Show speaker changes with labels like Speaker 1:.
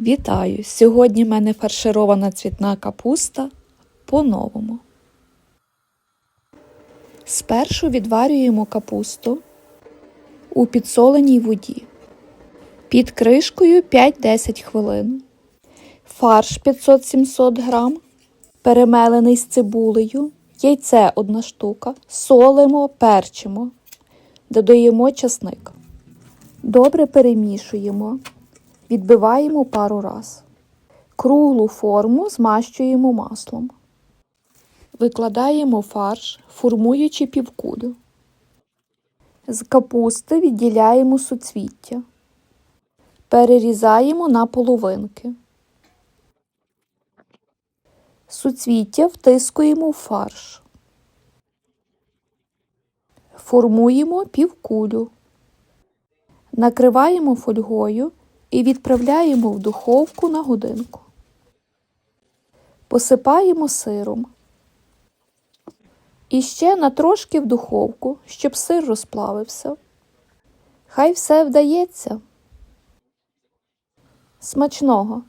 Speaker 1: Вітаю! Сьогодні в мене фарширована цвітна капуста по-новому. Спершу відварюємо капусту у підсоленій воді. Під кришкою 5-10 хвилин. Фарш 500-700 грам, перемелений з цибулею, яйце 1 штука, солимо, перчимо, додаємо часник. Добре перемішуємо. Відбиваємо пару раз. Круглу форму змащуємо маслом. Викладаємо фарш, формуючи півкулю. З капусти відділяємо суцвіття. Перерізаємо на половинки. Суцвіття втискуємо в фарш. Формуємо півкулю. Накриваємо фольгою і відправляємо в духовку на годинку. Посипаємо сиром. І ще на трошки в духовку, щоб сир розплавився. Хай все вдається. Смачного!